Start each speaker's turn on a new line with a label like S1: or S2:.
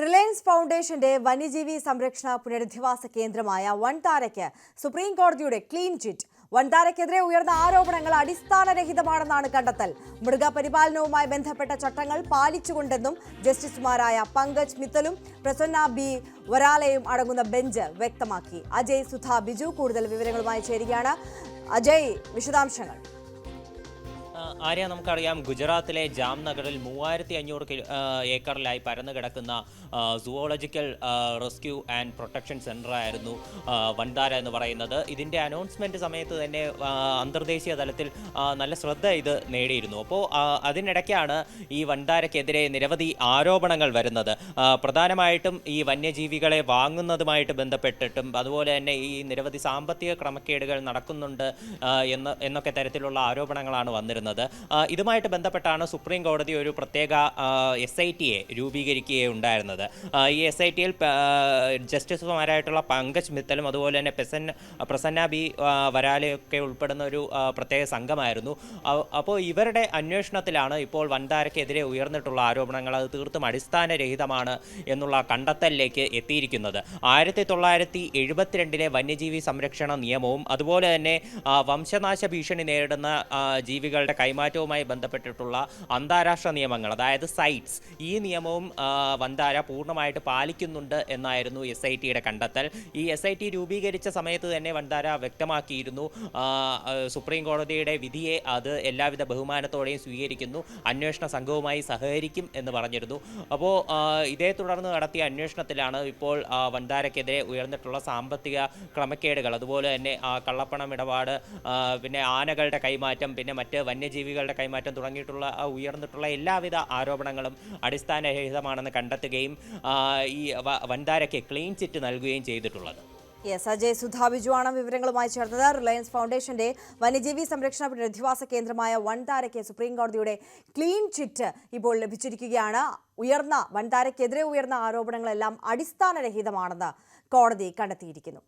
S1: Reliance ഫൗണ്ടേഷന്റെ വന്യജീവി സംരക്ഷണ പുനരധിവാസ കേന്ദ്രമായ വൺതാരയ്ക്ക് സുപ്രീം കോടതിയുടെ ക്ലീൻ ചിറ്റ്. വൺതാരയ്ക്കെതിരെ ഉയർന്ന ആരോപണങ്ങൾ അടിസ്ഥാനരഹിതമാണെന്നാണ് കണ്ടെത്തൽ. മൃഗപരിപാലനവുമായി ബന്ധപ്പെട്ട ചട്ടങ്ങൾ പാലിച്ചുകൊണ്ടെന്നും ജസ്റ്റിസുമാരായ പങ്കജ് മിത്തലും പ്രസന്ന ബി വരാലയും അടങ്ങുന്ന ബെഞ്ച് വ്യക്തമാക്കി. അജയ് സുധ ബിജു കൂടുതൽ വിവരങ്ങളുമായി ചേരുകയാണ്. അജയ് വിശദാംശങ്ങൾ.
S2: ആര്യ നമുക്കറിയാം ഗുജറാത്തിലെ ജാംനഗറിൽ മൂവായിരത്തി അഞ്ഞൂറ് ഏക്കറിലായി പരന്നു കിടക്കുന്ന zoological rescue and protection Vantara Vantara എന്ന് പറയുന്നത്. ഇതിന്റെ അനൗൺസ്മെന്റ് സമയത്ത് തന്നെ അന്തർദേശീയ തലത്തിൽ നല്ല ശ്രദ്ധ ഇത് നേടിയിരുന്നു. അപ്പോൾ അതിനിടയ്ക്കാണ് ഈ വൻതാരയ്ക്കെതിരെ നിരവധി ആരോപണങ്ങൾ വരുന്നത്. പ്രധാനമായിട്ടും ഈ വന്യജീവികളെ വാങ്ങുന്നതുമായിട്ട് ബന്ധപ്പെട്ടിട്ടും അതുപോലെ തന്നെ ഈ നിരവധി സാമ്പത്തിക ക്രമക്കേടുകൾ നടക്കുന്നുണ്ട് എന്ന് എന്നൊക്കെ തരത്തിലുള്ള ആരോപണങ്ങളാണ് വന്നിരുന്നത്. ആ, ഇതുമായിട്ട് ബന്ധപ്പെട്ടാണ് സുപ്രീം കോടതി ഒരു പ്രത്യേക എസ് ഐ ടിയെ രൂപീകരിക്കുകയുണ്ടായിരുന്നത്. ഈ എസ് ഐ ടിയിൽ ജസ്റ്റിസുമാരായിട്ടുള്ള പങ്കജ് മിത്തലും അതുപോലെ തന്നെ പെസൻ പ്രസന്ന ബി വരാലയൊക്കെ ഉൾപ്പെടുന്ന ഒരു പ്രത്യേക സംഘമായിരുന്നു. അപ്പോൾ ഇവരുടെ അന്വേഷണത്തിലാണ് ഇപ്പോൾ വൻതാരക്കെതിരെ ഉയർന്നിട്ടുള്ള ആരോപണങ്ങൾ അത് തീർത്തും അടിസ്ഥാനരഹിതമാണ് എന്നുള്ള കണ്ടെത്തലിലേക്ക് എത്തിയിരിക്കുന്നത്. ആയിരത്തി തൊള്ളായിരത്തി എഴുപത്തിരണ്ടിലെ വന്യജീവി സംരക്ഷണ നിയമവും അതുപോലെ തന്നെ വംശനാശ ഭീഷണി നേരിടുന്ന ജീവികളുടെ കൈമാറ്റവുമായി ബന്ധപ്പെട്ടിട്ടുള്ള അന്താരാഷ്ട്ര നിയമങ്ങൾ അതായത് സൈറ്റ്സ് ഈ നിയമവും വന്താര പൂർണമായിട്ട് പാലിക്കുന്നുണ്ട് എന്നായിരുന്നു എസ് ഐ ടിയുടെ കണ്ടെത്തൽ. ഈ എസ് ഐ ടി രൂപീകരിച്ച സമയത്ത് തന്നെ വന്താര വ്യക്തമാക്കിയിരുന്നു. സുപ്രീം കോടതിയുടെ വിധിയെ അത് എല്ലാവിധ ബഹുമാനത്തോടെയും സ്വീകരിക്കുന്നു. അന്വേഷണ സംഘവുമായി സഹകരിക്കും എന്ന് പറഞ്ഞിരുന്നു. അപ്പോൾ ഇതേ തുടർന്ന് നടത്തിയ അന്വേഷണത്തിലാണ് ഇപ്പോൾ വന്താരക്കെതിരെ ഉയർന്നിട്ടുള്ള സാമ്പത്തിക ക്രമക്കേടുകൾ. അതുപോലെ തന്നെ കള്ളപ്പണം ഇടപാട് പിന്നെ ആനകളുടെ കൈമാറ്റം പിന്നെ മറ്റ് വന്യജീവികളുടെ കൈമാറ്റം തുടങ്ങിയിട്ടുള്ള ഉയർന്നിട്ടുള്ള എല്ലാവിധ ആരോപണങ്ങളും അടിസ്ഥാനരഹിതമാണെന്ന് കണ്ടെത്തുകയും ഈ വൻതാരയ്ക്ക് ക്ലീൻ ചിറ്റ് നൽകുകയും ചെയ്തിട്ടുള്ളത്.
S1: യെസ് അജയ് സുധാ ബിജുവാണ് വിവരങ്ങളുമായി ചേർന്നത്. റിലയൻസ് ഫൗണ്ടേഷന്റെ വന്യജീവി സംരക്ഷണ പുനരധിവാസ കേന്ദ്രമായ വൻതാരയ്ക്ക് സുപ്രീം കോടതിയുടെ ക്ലീൻ ചിറ്റ് ഇപ്പോൾ ലഭിച്ചിരിക്കുകയാണ്. ഉയർന്ന വൻതാരയ്ക്കെതിരെ ഉയർന്ന ആരോപണങ്ങളെല്ലാം അടിസ്ഥാനരഹിതമാണെന്ന് കോടതി കണ്ടെത്തിയിരിക്കുന്നു.